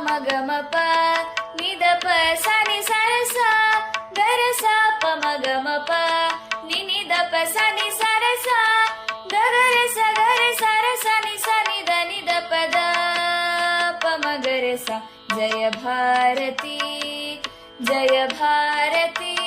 मग मपा नि सारसा गरसा पगमपा नि सारसा गर सा गर सारसा निसा निगरसा जय भारती जय भारती।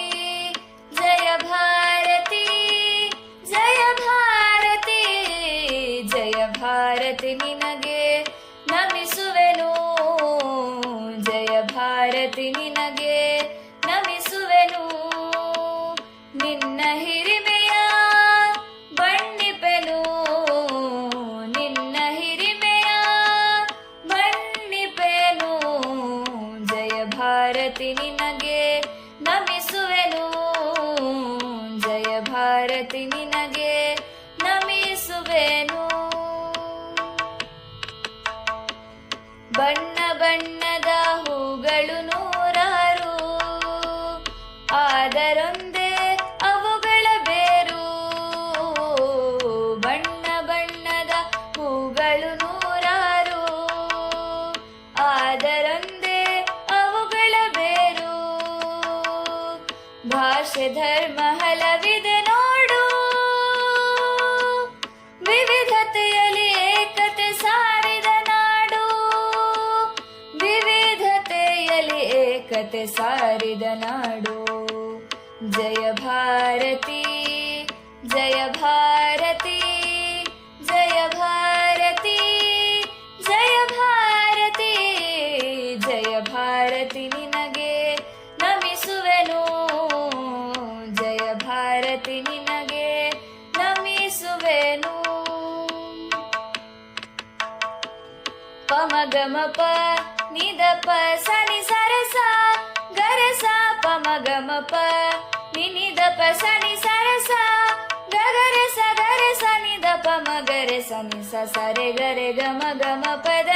ಭಾರತಿ ನಿನಗೆ ನಮಿಸುವೆನು. ಬಣ್ಣ ಬಣ್ಣದ ಹೂಗಳು ನೂರಾರು ಆದರೊಂದೇ ಅವುಗಳ ಬೇರು. ಬಣ್ಣ ಬಣ್ಣದ ಹೂಗಳು ನೂರಾರು ಆದರೊಂದೇ ಅವುಗಳ ಬೇರು. ಭಾಷೆ ಧರ್ಮ ಹಲವಿದೆ. ಏಕತೆ ಸಾರಿದ ನಾಡು ಜಯ ಭಾರತಿ ಜಯ ಭಾರತಿ ಜಯ ಭಾರತಿ ಜಯ ಭಾರತಿ ಜಯ ಭಾರತಿ ನಿನಗೆ ನಮಿಸುವೆನು ಜಯ ಭಾರತಿ ನಿನಗೆ ನಮಿಸುವೆನು ಪಮಗಮ ಪ ನಿದ ಪ ಸನಿ ಸರಸ, ಗರಸ ಪಮಗಮ ಪ. ನಿನಿದ ಪ ಸನಿ ಸರಸ, ಗಗರಸ ಗರಸ ನಿದ ಪ ಮಗರೆ ಸನಿ ಸ ಸರೆ ಗರೆ ಗಮ ಗಮ ಪದ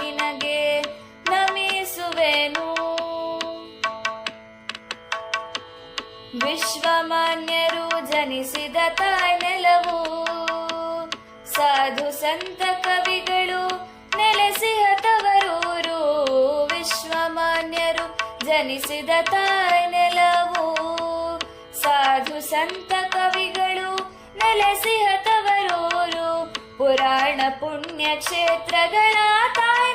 ನಿನಗೆ ನಮಿಸುವೆನು. ವಿಶ್ವಮಾನ್ಯರು ಜನಿಸಿದ ತಾಯ್ನೆಲವು. ಸಾಧು ಸಂತ ಕವಿಗಳು ನೆಲೆಸಿಹತವರೂರು ವಿಶ್ವಮಾನ್ಯರು ಜನಿಸಿದ ತಾಯ್ನೆಲವು. ಸಾಧು ಸಂತ ಕವಿಗಳು ನೆಲೆಸಿಹತವರೂರು ಪುರಾಣ ಪುಣ್ಯ ಕ್ಷೇತ್ರಗಳ ತಾಯ್ನೆಲವು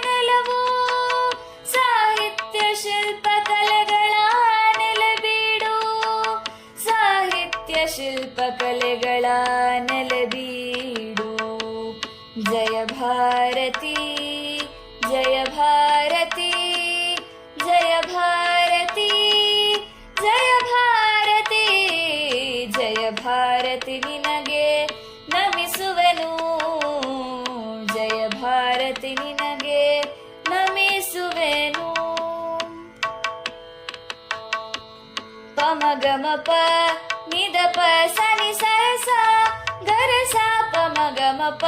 भारती। जय भारती। जय भारती। जय भारती। जय भारती निनगे नमी जय भारतीनगे निनगे नमिसुवेनु। पमगमप निदप सनि सरसा गरसा पमगमप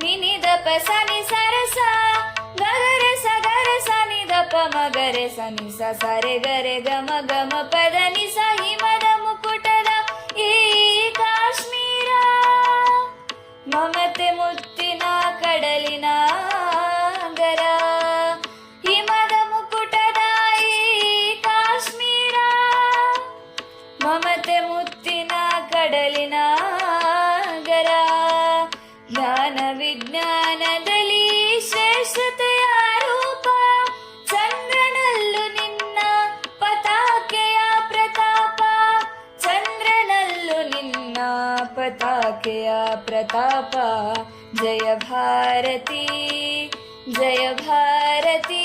ಸರಸ ಗರಸ ಪಮಗಮ ಪ ನಿನಿದ ಪ ಸನಿ ಸರಸ ಗಗರಸ ಗರಸ ನಿದ ಪ ಮಗರೆ ಸ ಸರೆ ಗರೆ ಗಮ ಗಮ ಪದ ನಿ ಸ ಪ್ರತಾಪ. ಜಯ ಭಾರತಿ ಜಯ ಭಾರತಿ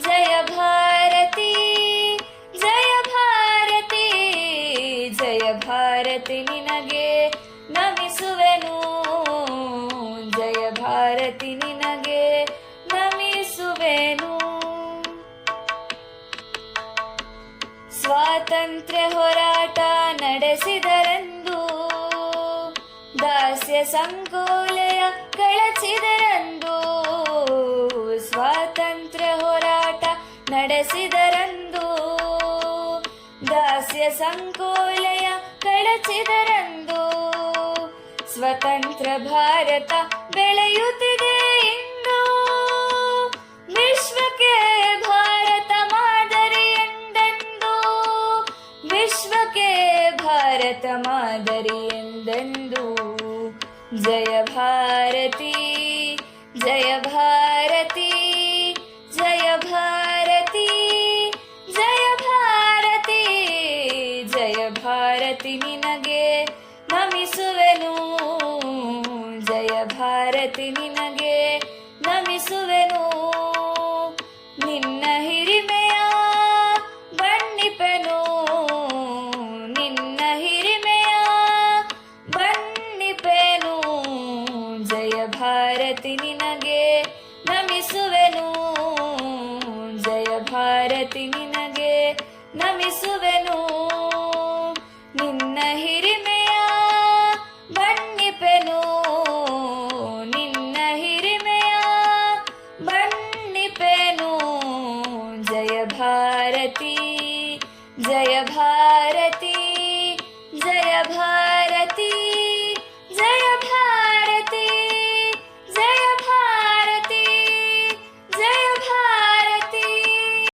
ಜಯ ಭಾರತಿ ಜಯ ಭಾರತಿ ಜಯ ಭಾರತಿ ನಿನಗೆ ನಮಿಸುವೆನು. ಜಯ ಭಾರತಿ ನಿನಗೆ ನಮಿಸುವೆನು. ಸ್ವಾತಂತ್ರ್ಯ ಹೋರಾಟ ನಡೆಸಿದರೆಂದು ದಾಸ್ಯ ಸಂಕೋಲೆಯ ಕಳಚಿದರೆಂದು ಸ್ವಾತಂತ್ರ್ಯ ಹೋರಾಟ ನಡೆಸಿದರಂದೂ. ದಾಸ್ಯ ಸಂಕೋಲೆಯ ಕಳಚಿದರಂದು ಸ್ವತಂತ್ರ ಭಾರತ ಬೆಳೆಯುತ್ತಿದೆ ಇಂದು. ವಿಶ್ವಕ್ಕೆ ಭಾರತ ಮಾದರಿ ಎಂದೆಂದು. ವಿಶ್ವಕ್ಕೆ ಭಾರತ ಮಾದರಿ ಎಂದೆಂದು. जय भारती जय भारती जय भारती जय भारती जय भारती निनगे नमिसुवेनु जय भारती मिन जय भारती।